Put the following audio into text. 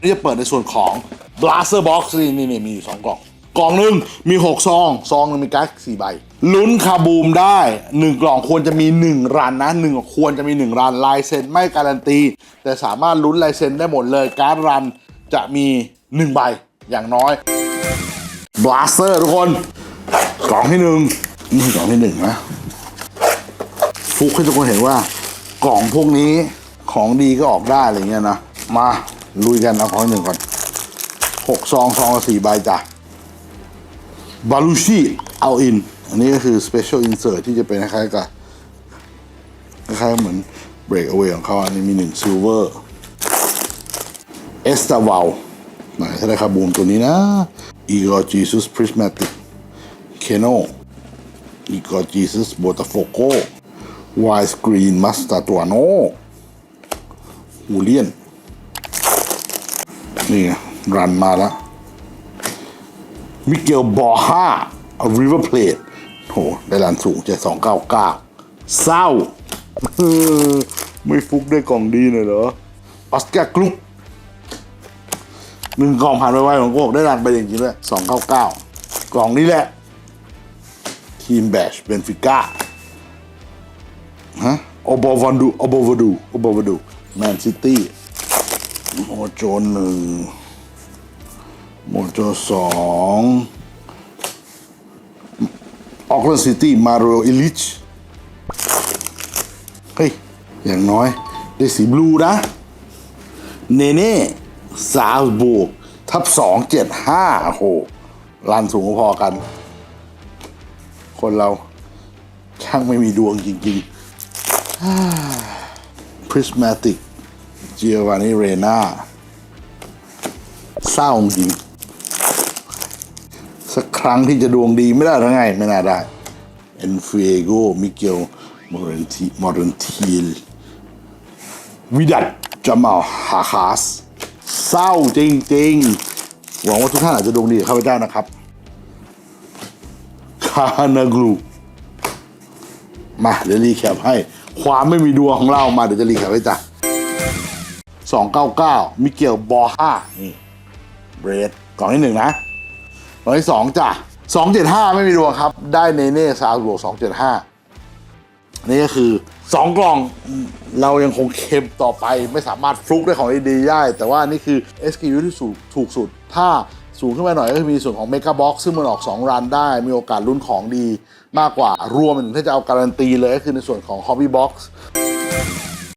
นี่จะเปิดในส่วนของ blaster box นี่นี่นี่มีอยู่สองกล่อง กล่องหนึ่งมี 6 ซอง ซองหนึงมีการ์ดสี่ใบ ลุ้นคาบูมได้ 1 กล่องควรจะมี 1 รันนะหนึ่งควรจะมี 1 รัน ลายเซ็นไม่การันตี แต่สามารถลุ้นลายเซ็นได้หมดเลย การ์ดรันจะมี 1 ใบอย่างน้อย blaster ทุกคน กล่องที่หนึ่งนี่คือกล่องที่หนึ่งนะฟุกให้ทุกคนเห็นว่ากล่องพวกนี้ของดีก็ออกได้อะไรเงี้ยนะ มา ลุยกันเอาของหนึ่งก่อนหกซองซองละสี่ใบจ้ะบาลูชีเอาอิน อันนี้ก็คือ Special Insert ที่จะเป็นคล้ายๆกับคล้ายๆเหมือน Break Away ของเขาอันนี้มีหนึ่งซิลเวอร์เอสตาวาลไหนถ้าได้คาบูมตัวนี้นะ Igor Jesus Prismatic Keno Igor Jesus Botafogo วายสกรีนมัสตาตัวโนฮูเลียน นี่รันมาแล้ว มิเกลบอฮ่าริเวอร์เพลทโห ได้รันสูงเจ็ดสองเก้าเก้าเศร้า ไม่ฟุกได้กล่องดีหน่อยเหรอออสการ์กรุ๊ปหนึ่งกล่องผ่านไปไวของโกได้รันไปจริงๆด้วยสองเก้าเก้ากล่องนี้แหละ ทีมแบชเบนฟิก้าฮะโอบอวันดูโอบอวดูโอบอวดูแมนซิตี้ โมโจหนึ่งโมโจสองออกแลนด์ซิตี้มาริโออิลิชเฮ้ย อย่างน้อย ได้สีบลูนะ เนเน่ซาลบูกทับสองเจ็ดห้าโหลันสูงพอกัน คนเรา ช่างไม่มีดวงจริงๆ Prismatic Giovanni Reina เศร้าจริง สักครั้งที่จะดวงดีไม่ได้หรือไง ไม่น่าได้ e n f i e g o Miguel Morenti Morentil วิดัตจามาฮาคาส เศร้าจริง ๆ หวังว่าทุกท่านอาจจะดวงดีกับข้าพเจ้านะครับ คานากลูมาเดี๋ยวรีแคปให้ ความไม่มีดวงของเรามาเดี๋ยวจะรีแคปให้จ้ะ สองเก้าเก้ามิเกลบอห้านี่เบรดกล่องที่หนึ่งนะกล่องที่สองจ้ะสองเจ็ดห้าไม่มีดวงครับ ได้เนเน่ซาวบวกสองเจ็ดห้านี่ก็คือสองกล่องเรายังคงเค็มต่อไปไม่สามารถฟลุกได้ของดีๆได้ แต่ว่านี่คือ SKU ที่สูงถูกสุด ถ้าสูงขึ้นไปหน่อยก็มีส่วนของ Mega Box ซึ่งมันออก 2 รันได้ มีโอกาสลุ้นของดีมากกว่ารวมถึงถ้าจะเอาการันตีเลยก็คือในส่วนของ Hobby Box